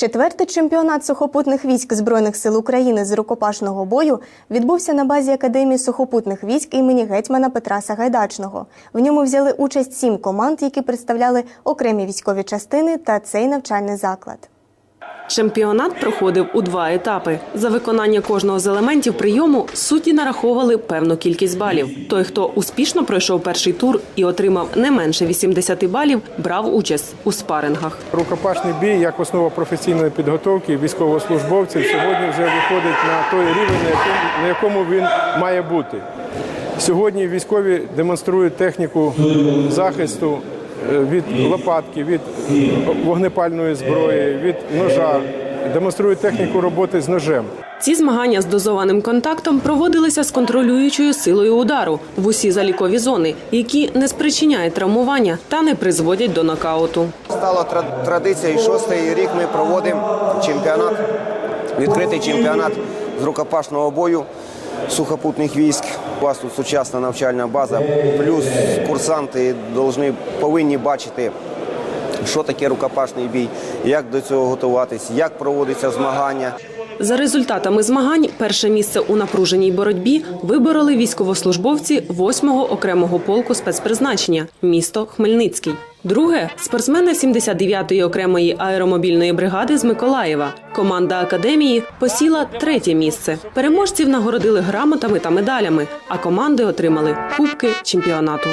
Четвертий чемпіонат сухопутних військ Збройних сил України з рукопашного бою відбувся на базі Академії сухопутних військ імені гетьмана Петра Сагайдачного. В ньому взяли участь сім команд, які представляли окремі військові частини та цей навчальний заклад. Чемпіонат проходив у два етапи. За виконання кожного з елементів прийому судді нараховували певну кількість балів. Той, хто успішно пройшов перший тур і отримав не менше 80 балів, брав участь у спарингах. Рукопашний бій як основа професійної підготовки військовослужбовців сьогодні вже виходить на той рівень, на якому, він має бути. Сьогодні військові демонструють техніку захисту від лопатки, від вогнепальної зброї, від ножа, демонструють техніку роботи з ножем. Ці змагання з дозованим контактом проводилися з контролюючою силою удару в усі залікові зони, які не спричиняють травмування та не призводять до нокауту. Стала тра- традиція, і шостий рік ми проводимо чемпіонат, відкритий чемпіонат з рукопашного бою сухопутних військ. У вас тут сучасна навчальна база, плюс курсанти должны, повинні бачити, що таке рукопашний бій, як до цього готуватись, як проводяться змагання. За результатами змагань перше місце у напруженій боротьбі вибороли військовослужбовці 8-го окремого полку спецпризначення місто Хмельницький. Друге спортсмени 79-ї окремої аеромобільної бригади з Миколаєва. Команда академії посіла третє місце. Переможців нагородили грамотами та медалями, а команди отримали кубки чемпіонату.